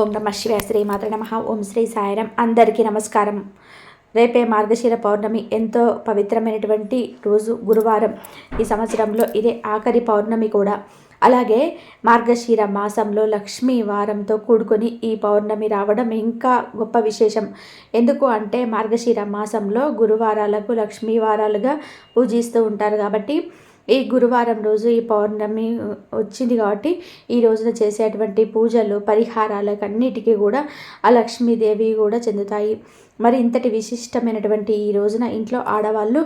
ఓం నమ శివ శ్రీ మాత్ర నమ. ఓం శ్రీ సాయిరం అందరికీ నమస్కారం. రేపే మార్గశిర పౌర్ణమి. ఎంతో పవిత్రమైనటువంటి రోజు గురువారం. ఈ సంవత్సరంలో ఇదే ఆఖరి పౌర్ణమి కూడా. అలాగే మార్గశిర మాసంలో లక్ష్మీ వారంతో కూడుకొని ఈ పౌర్ణమి రావడం ఇంకా గొప్ప విశేషం. ఎందుకు అంటే మార్గశిర మాసంలో గురువారాలకు లక్ష్మీ వారాలుగా పూజిస్తూ ఉంటారు కాబట్టి ఈ గురువారం రోజు ఈ పౌర్ణమి వచ్చింది కాబట్టి ఈ రోజున చేసేటువంటి పూజలు పరిహారాలకు అన్నిటికీ కూడా ఆ లక్ష్మీదేవి కూడా చెందుతాయి. మరి ఇంతటి విశిష్టమైనటువంటి ఈ రోజున ఇంట్లో ఆడవాళ్ళు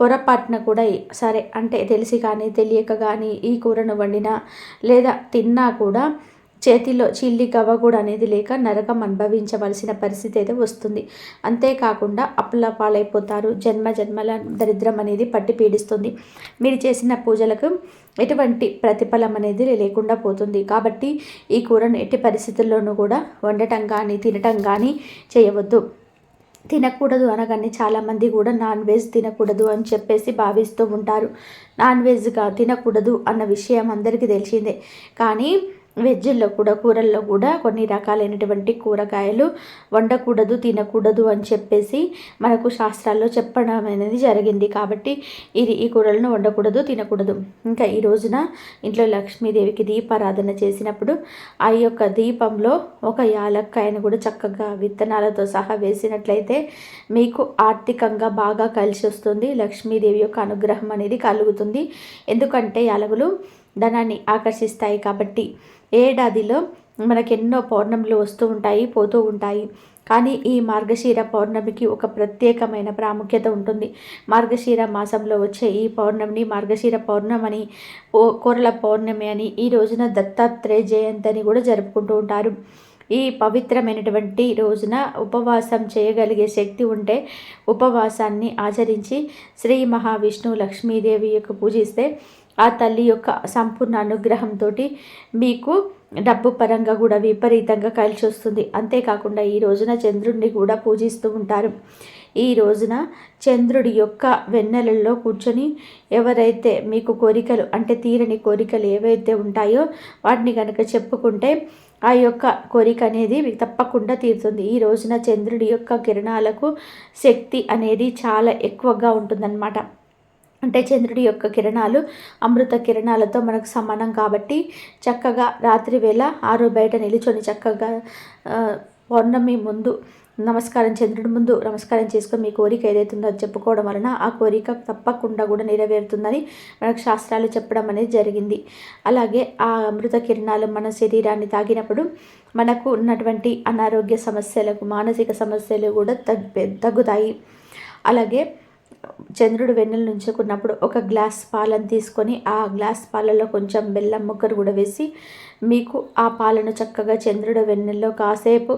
పొరపాటున కూడా సరే అంటే తెలిసి కానీ తెలియక కానీ ఈ కూరను వండినా లేదా తిన్నా కూడా చేతిలో చిల్లి గవ్వ కూడా అనేది లేక నరకం అనుభవించవలసిన పరిస్థితి అయితే వస్తుంది. అంతేకాకుండా అప్పుల పాలైపోతారు. జన్మ జన్మల దరిద్రం అనేది పట్టి పీడిస్తుంది. మీరు చేసిన పూజలకు ఎటువంటి ప్రతిఫలం అనేది లేకుండా పోతుంది. కాబట్టి ఈ కూరను ఎట్టి పరిస్థితుల్లోనూ కూడా వండటం కానీ తినటం కానీ చేయవద్దు. తినకూడదు అనగానే చాలామంది కూడా నాన్ వెజ్ తినకూడదు అని చెప్పేసి భావిస్తూ ఉంటారు. నాన్ వెజ్గా తినకూడదు అన్న విషయం అందరికీ తెలిసిందే. కానీ వెజ్జుల్లో కూడా కూరల్లో కూడా కొన్ని రకాలైనటువంటి కూరగాయలు వండకూడదు తినకూడదు అని చెప్పేసి మనకు శాస్త్రాల్లో చెప్పడం అనేది జరిగింది. కాబట్టి ఇది ఈ కూరలను వండకూడదు తినకూడదు. ఇంకా ఈ రోజున ఇంట్లో లక్ష్మీదేవికి దీపారాధన చేసినప్పుడు ఆ యొక్క దీపంలో ఒక యాలక్కాయను కూడా చక్కగా విత్తనాలతో సహా వేసినట్లయితే మీకు ఆర్థికంగా బాగా కలిసి వస్తుంది. లక్ష్మీదేవి యొక్క అనుగ్రహం అనేది కలుగుతుంది. ఎందుకంటే యాలకులు ధనాన్ని ఆకర్షిస్తాయి కాబట్టి ఏడాదిలో మనకెన్నో పౌర్ణములు వస్తూ ఉంటాయి పోతూ ఉంటాయి. కానీ ఈ మార్గశీర పౌర్ణమికి ఒక ప్రత్యేకమైన ప్రాముఖ్యత ఉంటుంది. మార్గశీర మాసంలో వచ్చే ఈ పౌర్ణమిని మార్గశీర పౌర్ణమని ఓ కోరల పౌర్ణమి అని ఈ రోజున దత్తాత్రేయ జయంతి అని కూడా జరుపుకుంటూ ఉంటారు. ఈ పవిత్రమైనటువంటి రోజున ఉపవాసం చేయగలిగే శక్తి ఉంటే ఉపవాసాన్ని ఆచరించి శ్రీ మహావిష్ణు లక్ష్మీదేవి యొక్క పూజిస్తే ఆ తల్లి యొక్క సంపూర్ణ అనుగ్రహంతో మీకు డబ్బు పరంగా కూడా విపరీతంగా కలిసి వస్తుంది. అంతేకాకుండా ఈ రోజున చంద్రుడిని కూడా పూజిస్తూ ఉంటారు. ఈ రోజున చంద్రుడి యొక్క వెన్నెలలో కూర్చొని ఎవరైతే మీకు కోరికలు అంటే తీరని కోరికలు ఏవైతే ఉంటాయో వాటిని కనుక చెప్పుకుంటే ఆ యొక్క కోరిక అనేది మీకు తప్పకుండా తీరుతుంది. ఈ రోజున చంద్రుడి యొక్క కిరణాలకు శక్తి అనేది చాలా ఎక్కువగా ఉంటుందన్నమాట. అంటే చంద్రుడి యొక్క కిరణాలు అమృత కిరణాలతో మనకు సమానం కాబట్టి చక్కగా రాత్రి వేళ ఆరు బయట నిలుచొని చక్కగా పౌర్ణమి ముందు నమస్కారం చంద్రుడి ముందు నమస్కారం చేసుకొని మీ కోరిక ఏదైతుందో అది చెప్పుకోవడం వలన ఆ కోరిక తప్పకుండా కూడా నెరవేరుతుందని మనకు శాస్త్రాలు చెప్పడం అనేది జరిగింది. అలాగే ఆ అమృత కిరణాలు మన శరీరాన్ని తాగినప్పుడు మనకు ఉన్నటువంటి అనారోగ్య సమస్యలకు మానసిక సమస్యలు కూడా తగ్గు తగ్గుతాయి. అలాగే చంద్రుడు వెన్నెల నుంచుకున్నప్పుడు ఒక గ్లాస్ పాలను తీసుకొని ఆ గ్లాస్ పాలలో కొంచెం బెల్లం ముక్కరు కూడా వేసి మీకు ఆ పాలను చక్కగా చంద్రుడు వెన్నెల్లో కాసేపు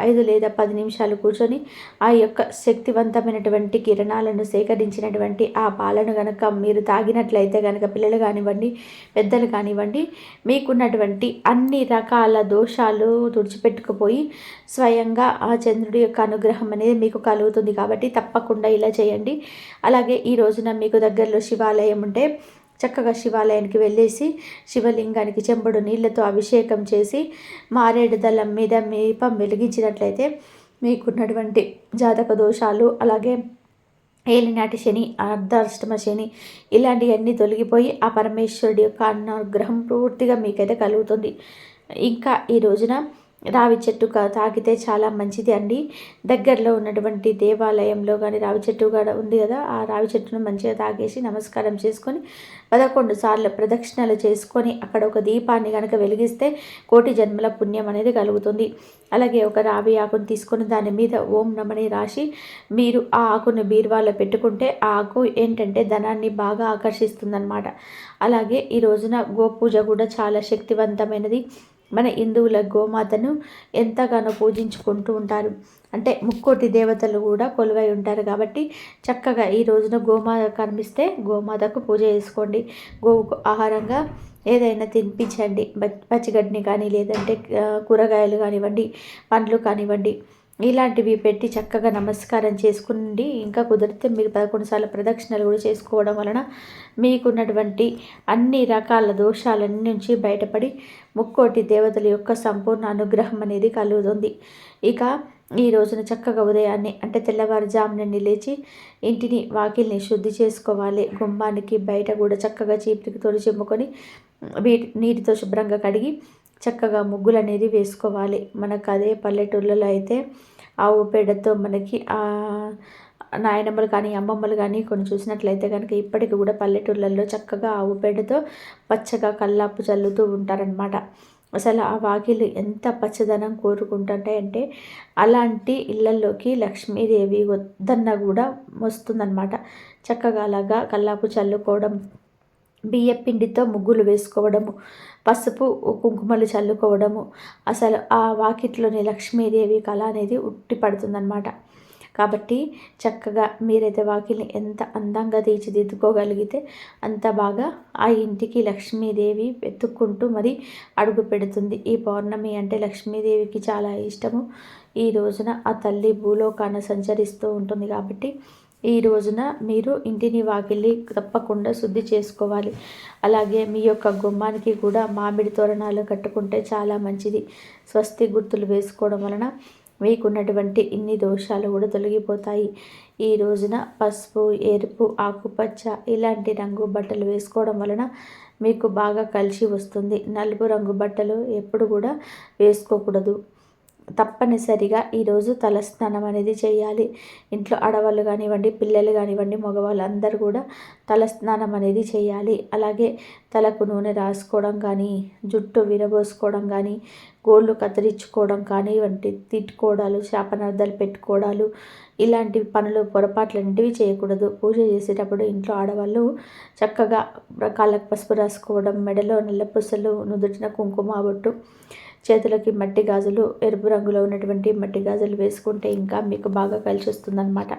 ఐదు లేదా పది నిమిషాలు కూర్చొని ఆ యొక్క శక్తివంతమైనటువంటి కిరణాలను సేకరించినటువంటి ఆ పాలను కనుక మీరు తాగినట్లయితే కనుక పిల్లలు కానివ్వండి పెద్దలు కానివ్వండి మీకున్నటువంటి అన్ని రకాల దోషాలు తుడిచిపెట్టుకుపోయి స్వయంగా ఆ చంద్రుడి యొక్క అనుగ్రహం అనేది మీకు కలుగుతుంది కాబట్టి తప్పకుండా ఇలా చేయండి. అలాగే ఈ రోజున మీకు దగ్గరలో శివాలయం ఉంటే చక్కగా శివాలయానికి వెళ్ళేసి శివలింగానికి చెంబుడు నీళ్ళతో అభిషేకం చేసి మారేడు దళం మీద మీపం వెలిగించినట్లయితే మీకున్నటువంటి జాతక దోషాలు అలాగే ఏలినాటి శని అర్ధాష్టమ శని ఇలాంటివన్నీ తొలగిపోయి ఆ పరమేశ్వరుడి యొక్క అనుగ్రహం పూర్తిగా మీకైతే కలుగుతుంది. ఇంకా ఈ రోజున రావి చెట్టు తాకితే చాలా మంచిది అండి. దగ్గరలో ఉన్నటువంటి దేవాలయంలో కానీ రావి చెట్టు కూడా ఉంది కదా ఆ రావి చెట్టును మంచిగా తాగేసి నమస్కారం చేసుకొని పదకొండు సార్లు ప్రదక్షిణలు చేసుకొని అక్కడ ఒక దీపాన్ని కనుక వెలిగిస్తే కోటి జన్మల పుణ్యం అనేది కలుగుతుంది. అలాగే ఒక రావి ఆకును తీసుకొని దాని మీద ఓం నమని రాసి మీరు ఆ ఆకును బీరువాలో పెట్టుకుంటే ఆ ఆకు ఏంటంటే ధనాన్ని బాగా ఆకర్షిస్తుందన్నమాట. అలాగే ఈ రోజున గోపూజ కూడా చాలా శక్తివంతమైనది. మన హిందువుల గోమాతను ఎంతగానో పూజించుకుంటూ ఉంటారు. అంటే ముక్కోటి దేవతలు కూడా కొలువై ఉంటారు కాబట్టి చక్కగా ఈ రోజున గోమాత కనిపిస్తే గోమాతకు పూజ చేసుకోండి. గోవుకు ఆహారంగా ఏదైనా తినిపించండి. పచ్చిగడ్డిని కానీ లేదంటే కూరగాయలు కానివ్వండి పండ్లు కానివ్వండి. ఇలాంటివి పెట్టి చక్కగా నమస్కారం చేసుకుని ఇంకా కుదిరితే మీరు పదకొండు సార్లు ప్రదక్షిణలు కూడా చేసుకోవడం వలన మీకున్నటువంటి అన్ని రకాల దోషాలన్నీ నుంచి బయటపడి ముక్కోటి దేవతల యొక్క సంపూర్ణ అనుగ్రహం అనేది కలుగుతుంది. ఇక ఈ రోజున చక్కగా ఉదయాన్నే అంటే తెల్లవారుజామున లేచి ఇంటిని వాకిల్ని శుద్ధి చేసుకోవాలి. గుమ్మానికి బయట కూడా చక్కగా చీపురికి తొలి చెమ్ముకొని వీటి నీటితో శుభ్రంగా కడిగి చక్కగా ముగ్గులు అనేది వేసుకోవాలి. మనకు అదే పల్లెటూళ్ళలో అయితే ఆవు పేడతో మనకి నాయనమ్మలు కానీ అమ్మమ్మలు కానీ కొన్ని చూసినట్లయితే కనుక ఇప్పటికి కూడా పల్లెటూళ్ళల్లో చక్కగా ఆవు పేడతో పచ్చగా కల్లాపు చల్లుతూ ఉంటారనమాట అసలు ఆ వాకిలు ఎంత పచ్చదనం కోరుకుంటుంటాయంటే అలాంటి ఇళ్ళల్లోకి లక్ష్మీదేవి వద్దన్న కూడా వస్తుందన్నమాట. చక్కగా అలాగా కల్లాపు చల్లుకోవడం బియ్యపిండితో ముగ్గులు వేసుకోవడము పసుపు కుంకుమలు చల్లుకోవడము. అసలు ఆ వాకిట్లోని లక్ష్మీదేవి కళ అనేది ఉట్టి పడుతుందన్నమాట. కాబట్టి చక్కగా మీరైతే వాకిల్ని ఎంత అందంగా తీర్చిదిద్దుకోగలిగితే అంత బాగా ఆ ఇంటికి లక్ష్మీదేవి వెతుక్కుంటూ మరి అడుగు పెడుతుంది. ఈ పౌర్ణమి అంటే లక్ష్మీదేవికి చాలా ఇష్టము. ఈ రోజున ఆ తల్లి భూలోకాన సంచరిస్తూ ఉంటుంది కాబట్టి ఈ రోజున మీరు ఇంటిని వాకిల్లి తప్పకుండా శుద్ధి చేసుకోవాలి. అలాగే మీ యొక్క గుమ్మానికి కూడా మామిడి తోరణాలు కట్టుకుంటే చాలా మంచిది. స్వస్తి గుర్తులు వేసుకోవడం వలన మీకున్నటువంటి ఇన్ని దోషాలు కూడా తొలగిపోతాయి. ఈ రోజున పసుపు ఎరుపు ఆకుపచ్చ ఇలాంటి రంగు బట్టలు వేసుకోవడం వలన మీకు బాగా కలిసి వస్తుంది. నలుపు రంగు బట్టలు ఎప్పుడు కూడా వేసుకోకూడదు. తప్పనిసరిగా ఈరోజు తలస్నానం అనేది చేయాలి. ఇంట్లో ఆడవాళ్ళు కానివ్వండి పిల్లలు కానివ్వండి మగవాళ్ళు అందరు కూడా తలస్నానం అనేది చేయాలి. అలాగే తలకు నూనె రాసుకోవడం కానీ జుట్టు విరబోసుకోవడం కానీ గోళ్ళు కత్తిరించుకోవడం కానీ వంటి తిట్టుకోవడాలు శాపనార్థాలు పెట్టుకోవడాలు ఇలాంటి పనులు పొరపాట్లంటివి చేయకూడదు. పూజ చేసేటప్పుడు ఇంట్లో ఆడవాళ్ళు చక్కగా కాళ్ళకు పసుపు రాసుకోవడం మెడలో నల్ల పుసలు నుదుటిన కుంకుమ బొట్టు చేతులకి మట్టి గాజులు ఎరుపు రంగులో ఉన్నటువంటి మట్టి గాజులు వేసుకుంటే ఇంకా మీకు బాగా కలిసి వస్తుందన్నమాట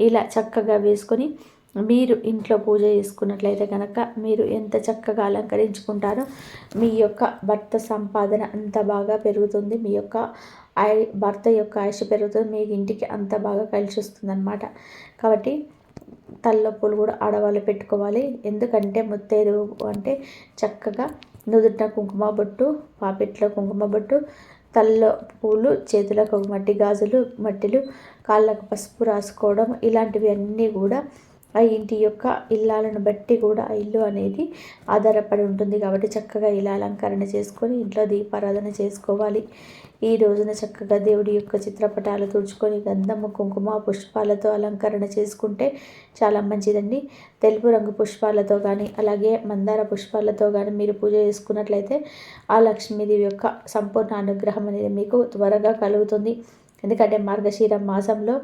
ఇలా చక్కగా వేసుకొని మీరు ఇంట్లో పూజ చేసుకున్నట్లయితే కనుక మీరు ఎంత చక్కగా అలంకరించుకుంటారో మీ యొక్క భర్త సంపాదన అంత బాగా పెరుగుతుంది. మీ యొక్క ఐ భర్త యొక్క ఆయుష పెరుగుతుంది. మీ ఇంటికి అంత బాగా కలిసి వస్తుందన్నమాట కాబట్టి తల్లొప్పులు కూడా ఆడవాళ్ళు పెట్టుకోవాలి. ఎందుకంటే ముత్తైదు అంటే చక్కగా నుదుట కుంకుమ బొట్టు పాపిట్లో కుంకుమ బొట్టు తల్ల పూలు చేతులకు మట్టి గాజులు మట్టిలు కాళ్ళకు పసుపు రాసుకోవడం ఇలాంటివి అన్నీ కూడా ఆ ఇంటి యొక్క ఇల్లాలను బట్టి కూడా ఆ ఇల్లు అనేది ఆధారపడి ఉంటుంది కాబట్టి చక్కగా ఇలా అలంకరణ చేసుకొని ఇంట్లో దీపారాధన చేసుకోవాలి. ఈ రోజున చక్కగా దేవుడి యొక్క చిత్రపటాలు తుడుచుకొని గంధము కుంకుమ పుష్పాలతో అలంకరణ చేసుకుంటే చాలా మంచిదండి. తెలుపు రంగు పుష్పాలతో కానీ అలాగే మందార పుష్పాలతో కానీ మీరు పూజ చేసుకున్నట్లయితే ఆ లక్ష్మీదేవి యొక్క సంపూర్ణ అనుగ్రహం అనేది మీకు త్వరగా కలుగుతుంది. ఎందుకంటే మార్గశీర మాసంలో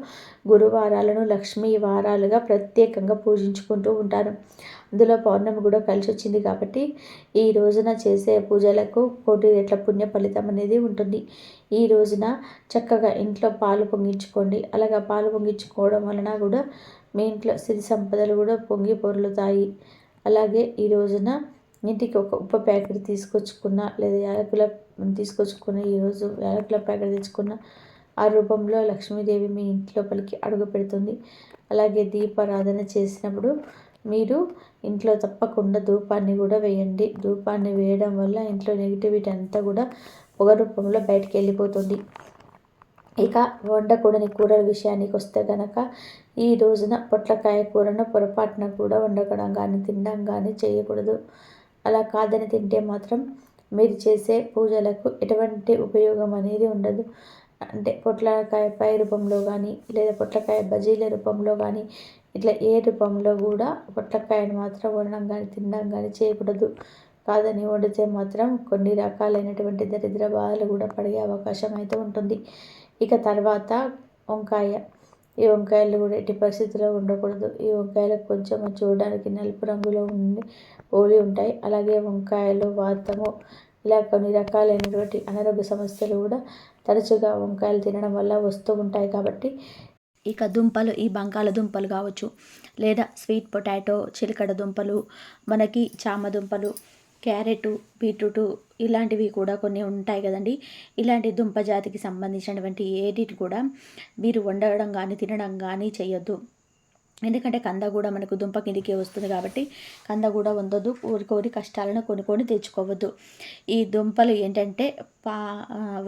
గురువారాలను లక్ష్మీ వారాలుగా ప్రత్యేకంగా పూజించుకుంటూ ఉంటారు. అందులో పౌర్ణమి కూడా కలిసి వచ్చింది కాబట్టి ఈ రోజున చేసే పూజలకు కోటి రెట్ల పుణ్య ఫలితం అనేది ఉంటుంది. ఈ రోజున చక్కగా ఇంట్లో పాలు పొంగించుకోండి. అలాగా పాలు పొంగించుకోవడం వలన కూడా మీ ఇంట్లో సిరి సంపదలు కూడా పొంగి పొరులుతాయి. అలాగే ఈ రోజున ఇంటికి ఒక ఉప్ప ప్యాకెట్ తీసుకొచ్చుకున్న లేదా యాలకుల తీసుకొచ్చుకున్న ఈరోజు యాలకుల ప్యాకెట్ తెచ్చుకున్న ఆ రూపంలో లక్ష్మీదేవి మీ ఇంట్లోపలికి అడుగు పెడుతుంది. అలాగే దీపారాధన చేసినప్పుడు మీరు ఇంట్లో తప్పకుండా ధూపాన్ని కూడా వేయండి. ధూపాన్ని వేయడం వల్ల ఇంట్లో నెగిటివిటీ అంతా కూడా పొగ రూపంలో బయటికి వెళ్ళిపోతుంది. ఇక వండకూడని కూరల విషయానికి వస్తే కనుక ఈ రోజున పొట్లకాయ కూరను పొరపాటున కూడా వండకడం కానీ తినడం కానీ చేయకూడదు. అలా కాదని తింటే మాత్రం మీరు చేసే పూజలకు ఎటువంటి ఉపయోగం అనేది ఉండదు. అంటే పొట్లకాయ పై రూపంలో కానీ లేదా పొట్లకాయ బజీల రూపంలో కానీ ఇట్లా ఏ రూపంలో కూడా పొట్లకాయను మాత్రం వండడం కానీ తినడం కానీ చేయకూడదు. కాదని వండితే మాత్రం కొన్ని రకాలైనటువంటి దరిద్ర బాధలు కూడా పడే అవకాశం అయితే ఉంటుంది. ఇక తర్వాత వంకాయ. ఈ వంకాయలు కూడా ఎట్టి పరిస్థితుల్లో ఉండకూడదు ఈ వంకాయలకు కొంచెం చూడడానికి నలుపు రంగులో ఉండి పోలి ఉంటాయి. అలాగే వంకాయలు వాతము ఇలా కొన్ని రకాలైనటువంటి అనారోగ్య సమస్యలు కూడా తరచుగా వంకాయలు తినడం వల్ల వస్తూ ఉంటాయి కాబట్టి ఇక దుంపలు ఈ బంగాళదుంపలు కావచ్చు లేదా స్వీట్ పొటాటో చిలకడ దుంపలు మనకి చామ దుంపలు క్యారెట్ బీట్రూట్ ఇలాంటివి కూడా కొన్ని ఉంటాయి కదండి. ఇలాంటి దుంప జాతికి సంబంధించినటువంటి ఏడిటి కూడా మీరు వండడం కానీ తినడం కానీ చేయొద్దు. ఎందుకంటే కంద కూడా మనకు దుంప కిందికి వస్తుంది కాబట్టి కంద కూడా ఉండదు కోరి కష్టాలను కొనుక్కొని తెచ్చుకోవద్దు. ఈ దుంపలు ఏంటంటే పా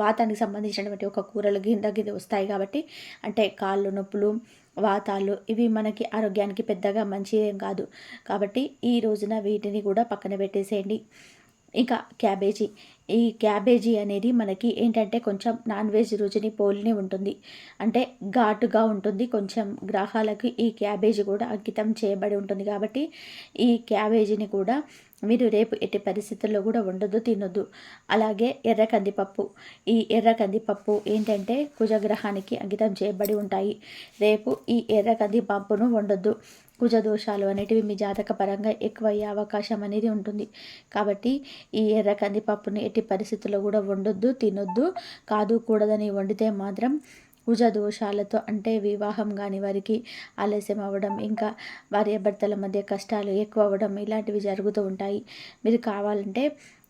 వాతానికి సంబంధించినటువంటి ఒక కూరలు కింద కింద వస్తాయి కాబట్టి అంటే కాళ్ళు నొప్పులు వాతాలు ఇవి మనకి ఆరోగ్యానికి పెద్దగా మంచిదేం కాదు. కాబట్టి ఈ రోజున వీటిని కూడా పక్కన పెట్టేసేయండి. ఇంకా క్యాబేజీ ఈ క్యాబేజీ అనేది మనకి ఏంటంటే కొంచెం నాన్ వెజ్ రుచిని పోలిని ఉంటుంది. అంటే ఘాటుగా ఉంటుంది. కొంచెం గ్రహాలకు ఈ క్యాబేజీ కూడా అంకితం చేయబడి ఉంటుంది కాబట్టి ఈ క్యాబేజీని కూడా మీరు రేపు ఎట్టి పరిస్థితుల్లో కూడా ఉండదు తినొద్దు. అలాగే ఎర్ర కందిపప్పు. ఈ ఎర్ర కందిపప్పు ఏంటంటే కుజగ్రహానికి అంకితం చేయబడి ఉంటాయి. రేపు ఈ ఎర్ర కందిపప్పును వండొద్దు. కుజ దోషాలు అనేటివి మీ జాతక పరంగా ఎక్కువ అయ్యే అవకాశం అనేది ఉంటుంది. కాబట్టి ఈ ఎర్ర కందిపప్పుని ఎట్టి పరిస్థితుల్లో కూడా వండొద్దు తినొద్దు. కాదు కూడదని వండితే మాత్రం కుజ దోషాలతో అంటే వివాహం కాని వారికి ఆలస్యం అవ్వడం ఇంకా భార్యాభర్తల మధ్య కష్టాలు ఎక్కువ అవ్వడం ఇలాంటివి జరుగుతూ ఉంటాయి. మీరు కావాలంటే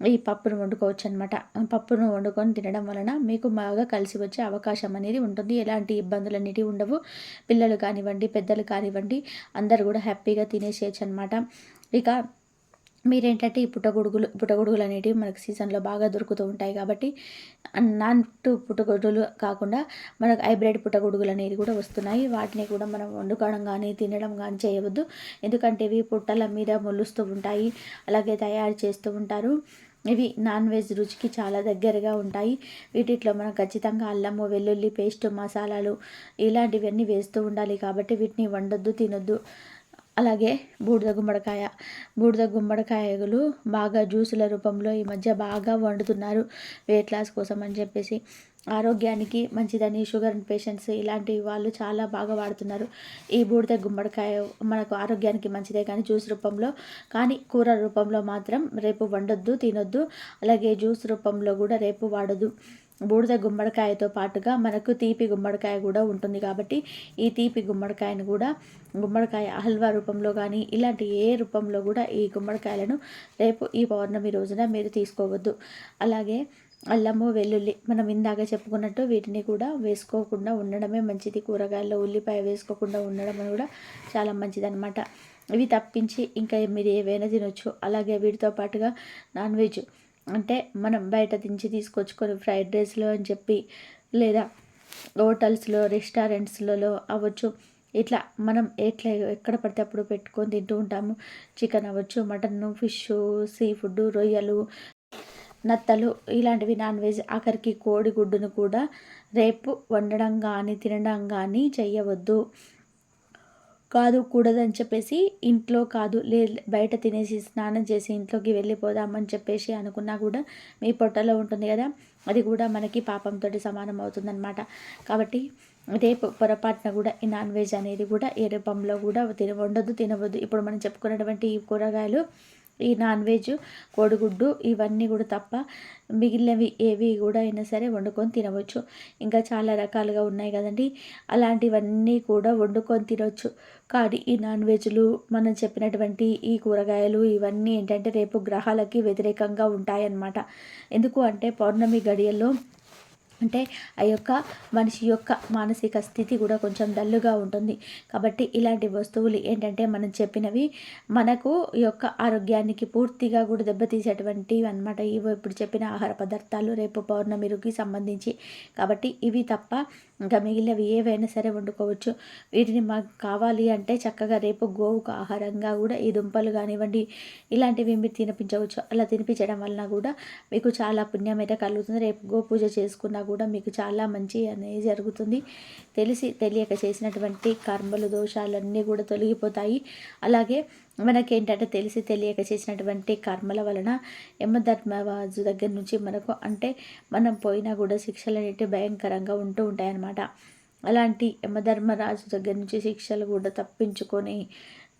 ఈ పప్పును వండుకోవచ్చు అనమాట పప్పును వండుకొని తినడం వలన మీకు బాగా కలిసి వచ్చే అవకాశం అనేది ఉంటుంది. ఎలాంటి ఇబ్బందులు అనేటివి ఉండవు. పిల్లలు కానివ్వండి పెద్దలు కానివ్వండి అందరు కూడా హ్యాపీగా తినేసేయచ్చు అనమాట ఇక మీరేంటంటే ఈ పుట్టగొడుగులు పుట్టగొడుగులు అనేటివి మనకు సీజన్లో బాగా దొరుకుతూ ఉంటాయి కాబట్టి నాటు పుట్టగొడుగులు కాకుండా మనకు హైబ్రిడ్ పుట్టగొడుగులు అనేవి కూడా వస్తున్నాయి. వాటిని కూడా మనం వండుకోవడం కానీ తినడం కానీ చేయవద్దు. ఎందుకంటే ఇవి పుట్టల మీద మొలుస్తూ ఉంటాయి. అలాగే తయారు చేస్తూ ఉంటారు. ఇవి నాన్ వెజ్ రుచికి చాలా దగ్గరగా ఉంటాయి. వీటిలో మనం ఖచ్చితంగా అల్లము వెల్లుల్లి పేస్ట్ మసాలాలు ఇలాంటివన్నీ వేస్తూ ఉండాలి కాబట్టి వీటిని వండొద్దు తినొద్దు. అలాగే బూడిద గుమ్మడికాయ. బూడిద గుమ్మడికాయలు బాగా జ్యూసుల రూపంలో ఈ మధ్య బాగా వండుతున్నారు. వెయిట్ లాస్ కోసం అని చెప్పేసి. ఆరోగ్యానికి మంచిదని షుగర్ పేషెంట్స్ ఇలాంటి వాళ్ళు చాలా బాగా వాడుతున్నారు. ఈ బూడిద గుమ్మడికాయ మనకు ఆరోగ్యానికి మంచిదే కానీ జ్యూస్ రూపంలో. కానీ కూర రూపంలో మాత్రం రేపు వండొద్దు తినొద్దు. అలాగే జ్యూస్ రూపంలో కూడా రేపు వాడదు బూడిద గుమ్మడికాయతో పాటుగా మనకు తీపి గుమ్మడికాయ కూడా ఉంటుంది కాబట్టి ఈ తీపి గుమ్మడికాయను కూడా గుమ్మడికాయ హల్వా రూపంలో కానీ ఇలాంటి ఏ రూపంలో కూడా ఈ గుమ్మడికాయలను రేపు ఈ పౌర్ణమి రోజున మీరు తీసుకోవద్దు. అలాగే అల్లము వెల్లుల్లి మనం ఇందాక చెప్పుకున్నట్టు వీటిని కూడా వేసుకోకుండా ఉండడమే మంచిది. కూరగాయల్లో ఉల్లిపాయ వేసుకోకుండా ఉండడం కూడా చాలా మంచిది అనమాట ఇవి తప్పించి ఇంకా మీరు ఏవైనా తినొచ్చు. అలాగే వీటితో పాటుగా నాన్ వెజ్ అంటే మనం బయట దించి తీసుకొచ్చుకొని ఫ్రైడ్ రైస్లో అని చెప్పి లేదా హోటల్స్లో రెస్టారెంట్స్లలో అవ్వచ్చు. ఇట్లా మనం ఎట్లా ఎక్కడ పడితే అప్పుడు పెట్టుకొని తింటూ ఉంటాము. చికెన్ అవ్వచ్చు మటన్ ఫిష్ సీ ఫుడ్ రొయ్యలు నత్తలు ఇలాంటివి నాన్ వెజ్ ఆఖరికి కోడిగుడ్డును కూడా రేపు వండడం కానీ తినడం కానీ చేయవద్దు కాదు కూడదని చెప్పేసి ఇంట్లో కాదు లే బయట తినేసి స్నానం చేసి ఇంట్లోకి వెళ్ళిపోదామని చెప్పేసి అనుకున్నా కూడా మీ పొట్టలో ఉంటుంది కదా అది కూడా మనకి పాపంతో సమానం అవుతుందన్నమాట. కాబట్టి రేపు పొరపాటున కూడా ఈ నాన్ వెజ్ అనేది కూడా ఏ రూపంలో కూడా తిన వండదు తినవద్దు ఇప్పుడు మనం చెప్పుకున్నటువంటి ఈ కూరగాయలు ఈ నాన్ వెజ్ కోడిగుడ్డు ఇవన్నీ కూడా తప్ప మిగిలినవి ఏవి కూడా అయినా సరే వండుకొని తినవచ్చు. ఇంకా చాలా రకాలుగా ఉన్నాయి కదండి. అలాంటివన్నీ కూడా వండుకొని తినవచ్చు కానీ ఈ నాన్ వెజ్లు మనం చెప్పినటువంటి ఈ కూరగాయలు ఇవన్నీ ఏంటంటే రేపు గ్రహాలకి వ్యతిరేకంగా ఉంటాయన్నమాట. ఎందుకు అంటే పౌర్ణమి గడియల్లో అంటే ఆ యొక్క మనిషి యొక్క మానసిక స్థితి కూడా కొంచెం డల్లుగా ఉంటుంది. కాబట్టి ఇలాంటి వస్తువులు ఏంటంటే మనం చెప్పినవి మనకు ఈ యొక్క ఆరోగ్యానికి పూర్తిగా కూడా దెబ్బతీసేటువంటివి అనమాట ఇవి ఇప్పుడు చెప్పిన ఆహార పదార్థాలు రేపు పౌర్ణమికి సంబంధించి. కాబట్టి ఇవి తప్ప ఇంకా మిగిలినవి ఏవైనా సరే వండుకోవచ్చు. వీటిని మాకు కావాలి అంటే చక్కగా రేపు గోవుకు ఆహారంగా కూడా ఈ దుంపలు కానివ్వండి ఇలాంటివి మీరు తినిపించవచ్చు. అలా తినిపించడం వలన కూడా మీకు చాలా పుణ్యం అయితే కలుగుతుంది. రేపు గో పూజ చేసుకున్నా కూడా మీకు చాలా మంచి అనేది జరుగుతుంది. తెలిసి తెలియక చేసినటువంటి కర్మలు దోషాలన్నీ కూడా తొలగిపోతాయి. అలాగే మనకేంటంటే తెలిసి తెలియక చేసినటువంటి కర్మల వలన యమధర్మరాజు దగ్గర నుంచి మనకు అంటే మనం పోయినా కూడా శిక్షలు అనేవి భయంకరంగా ఉంటూ ఉంటాయన్నమాట. అలాంటి యమధర్మరాజు దగ్గర నుంచి శిక్షలు కూడా తప్పించుకొని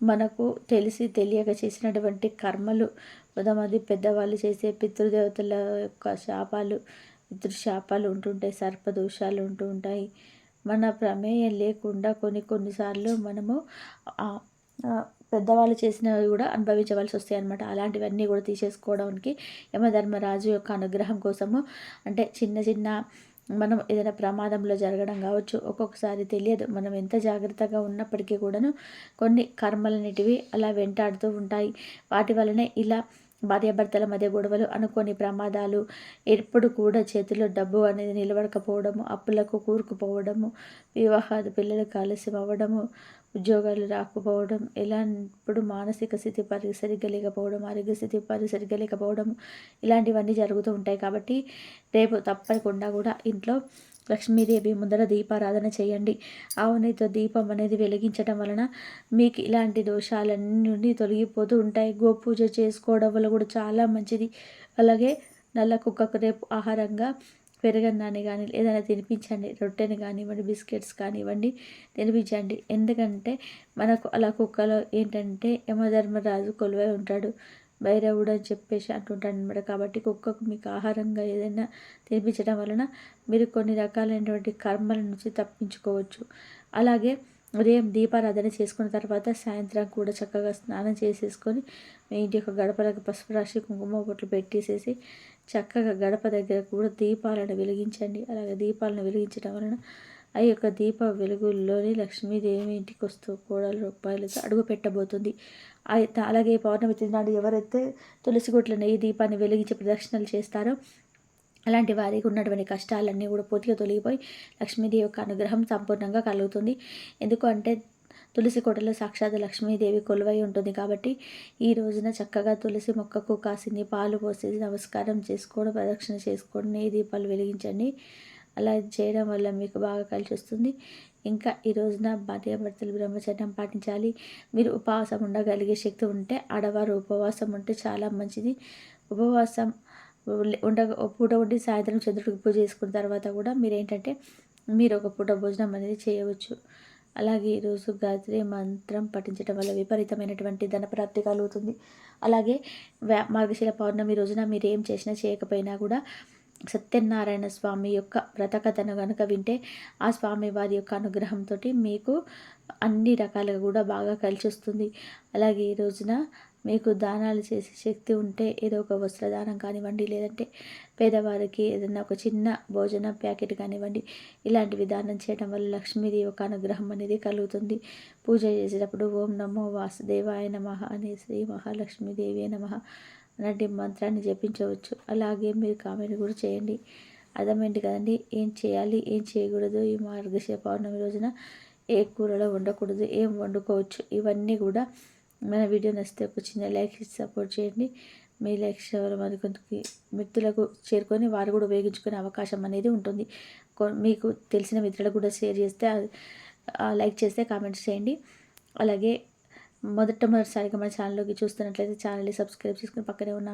మనకు తెలిసి తెలియక చేసినటువంటి కర్మలు కొంతమంది పెద్దవాళ్ళు చేసే పితృదేవతల యొక్క శాపాలు శాపాలు ఉంటుంటాయి సర్పదోషాలు ఉంటూ ఉంటాయి. మన ప్రమేయం లేకుండా కొన్ని కొన్నిసార్లు మనము పెద్దవాళ్ళు చేసినవి కూడా అనుభవించవలసి వస్తాయి అనమాట అలాంటివన్నీ కూడా తీసేసుకోవడానికి యమధర్మరాజు యొక్క అనుగ్రహం కోసము అంటే చిన్న చిన్న మనం ఏదైనా ప్రమాదంలో జరగడం కావచ్చు ఒక్కొక్కసారి తెలియదు. మనం ఎంత జాగ్రత్తగా ఉన్నప్పటికీ కూడాను కొన్ని కర్మలనేటివి అలా వెంటాడుతూ ఉంటాయి. వాటి వలనే ఇలా భార్యాభర్తల మధ్య గొడవలు అనుకోని ప్రమాదాలు ఎప్పుడు కూడా చేతిలో డబ్బు అనేది నిలబడకపోవడము అప్పులకు కూరుకుపోవడము వివాహాద పిల్లలకు ఆలస్యం అవ్వడము ఉద్యోగాలు రాకపోవడం ఎలాంటి మానసిక స్థితి పరి సరిగ్గా లేకపోవడం ఆరోగ్య స్థితి పరి సరిగ్గా లేకపోవడం ఇలాంటివన్నీ జరుగుతూ ఉంటాయి కాబట్టి రేపు తప్పకుండా కూడా ఇంట్లో లక్ష్మీదేవి ముందర దీపారాధన చేయండి. ఆవునితో దీపం అనేది వెలిగించడం వలన మీకు ఇలాంటి దోషాలన్నీ నుండి తొలగిపోతూ ఉంటాయి. గోపూజ చేసుకోవడం వల్ల కూడా చాలా మంచిది. అలాగే నల్ల కుక్కకు రేపు ఆహారంగా పెరగన్నాన్ని కానీ ఏదైనా తినిపించండి. రొట్టెని కానివ్వండి బిస్కెట్స్ కానివ్వండి తినిపించండి. ఎందుకంటే మనకు అలా కుక్కలో ఏంటంటే యమధర్మరాజు కొలువై ఉంటాడు. భైరవుడు అని చెప్పేసి అంటుంటాడు అనమాట కాబట్టి కుక్కకు మీకు ఆహారంగా ఏదైనా తినిపించడం వలన మీరు కొన్ని రకాలైనటువంటి కర్మల నుంచి తప్పించుకోవచ్చు. అలాగే ఉదయం దీపారాధన చేసుకున్న తర్వాత సాయంత్రం కూడా చక్కగా స్నానం చేసేసుకొని మీ ఇంటి యొక్క గడపలకు పసుపు రాసి కుంకుమ బొట్లు పెట్టేసేసి చక్కగా గడప దగ్గర కూడా దీపాలను వెలిగించండి. అలాగే దీపాలను వెలిగించడం వలన ఆ యొక్క దీప వెలుగుల్లోని లక్ష్మీదేవి ఇంటికి వస్తూ కోడల రూపాయలతో అడుగు పెట్టబోతుంది. అలాగే పౌర్ణమి తిన్నాడు ఎవరైతే తులసి గుట్ల నెయ్యి దీపాన్ని వెలిగించి ప్రదక్షిణలు చేస్తారో అలాంటి వారికి ఉన్నటువంటి కష్టాలన్నీ కూడా పూర్తిగా తొలగిపోయి లక్ష్మీదేవి యొక్క అనుగ్రహం సంపూర్ణంగా కలుగుతుంది. ఎందుకంటే తులసి కోటలో సాక్షాత్ లక్ష్మీదేవి కొలువై ఉంటుంది కాబట్టి ఈ రోజున చక్కగా తులసి మొక్కకు కాసిని పాలు పోసేసి నమస్కారం చేసుకోవడం ప్రదక్షిణ చేసుకోండి నెయ్యి దీపాలు వెలిగించండి. అలా చేయడం వల్ల మీకు బాగా కలిసి వస్తుంది. ఇంకా ఈ రోజున భార్యాభర్తలు బ్రహ్మచర్యం పాటించాలి. మీరు ఉపవాసం ఉండగలిగే శక్తి ఉంటే ఆడవారు ఉపవాసం ఉంటే చాలా మంచిది. ఉపవాసం ఉండ పూట ఉండి సాయంత్రం చంద్రుడికి పూజ చేసుకున్న తర్వాత కూడా మీరు ఏంటంటే మీరు ఒక పూట భోజనం అనేది చేయవచ్చు. అలాగే ఈరోజు గాయత్రి మంత్రం పఠించడం వల్ల విపరీతమైనటువంటి ధనప్రాప్తి కలుగుతుంది. అలాగే మార్గశిల పౌర్ణమి రోజున మీరు ఏం చేసినా చేయకపోయినా కూడా సత్యనారాయణ స్వామి యొక్క వ్రతకథను కనుక వింటే ఆ స్వామి వారి యొక్క అనుగ్రహంతో మీకు అన్ని రకాలుగా కూడా బాగా కలిసి వస్తుంది అలాగే ఈ రోజున మీకు దానాలు చేసే శక్తి ఉంటే ఏదో ఒక వస్త్రదానం కానివ్వండి లేదంటే పేదవారికి ఏదైనా ఒక చిన్న భోజన ప్యాకెట్ కానివ్వండి ఇలాంటివి దానం చేయడం వల్ల లక్ష్మీదేవి యొక్క అనుగ్రహం అనేది కలుగుతుంది. పూజ చేసేటప్పుడు ఓం నమో వాసుదేవాయ నమ అనే శ్రీ మహాలక్ష్మీదేవి నమ. అలాంటి మంత్రాన్ని జపించవచ్చు. అలాగే మీరు కామెంట్ కూడా చేయండి. అర్థమైంది కదండి? ఏం చేయాలి? ఏం చేయకూడదు? ఈ మార్గశిర పౌర్ణమి రోజున ఏ కూరలో వండకూడదు? ఏం వండుకోవచ్చు? ఇవన్నీ కూడా మన వీడియో నచ్చితే ఒక చిన్న లైక్ సపోర్ట్ చేయండి. మీ లైక్ మరి కొంతకి మిత్రులకు చేరుకొని వారు కూడా ఉపయోగించుకునే అవకాశం అనేది ఉంటుంది. మీకు తెలిసిన మిత్రులకు కూడా షేర్ చేస్తే లైక్ చేస్తే కామెంట్స్ చేయండి. అలాగే మొదటిసారిగా మన ఛానల్లోకి చూస్తున్నట్లయితే ఛానల్ని సబ్స్క్రైబ్ చేసుకుని పక్కనే ఉన్న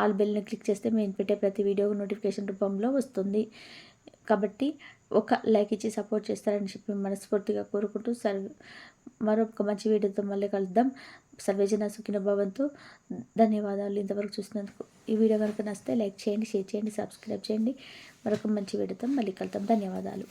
ఆల్ బెల్ని క్లిక్ చేస్తే మేము పెట్టే ప్రతి వీడియో నోటిఫికేషన్ రూపంలో వస్తుంది. కాబట్టి ఒక లైక్ ఇచ్చి సపోర్ట్ చేస్తారని చెప్పి మనస్ఫూర్తిగా కోరుకుంటూ సర్వ్ మరొక మంచి వీడియోతో మళ్ళీ కలుద్దాం. సర్వేజన సుఖిన భవంతు. ధన్యవాదాలు. ఇంతవరకు చూసినందుకు ఈ వీడియో కనుక నచ్చితే లైక్ చేయండి షేర్ చేయండి సబ్స్క్రైబ్ చేయండి. మరొక మంచి వీడియోతో మళ్ళీ కలుద్దాం. ధన్యవాదాలు.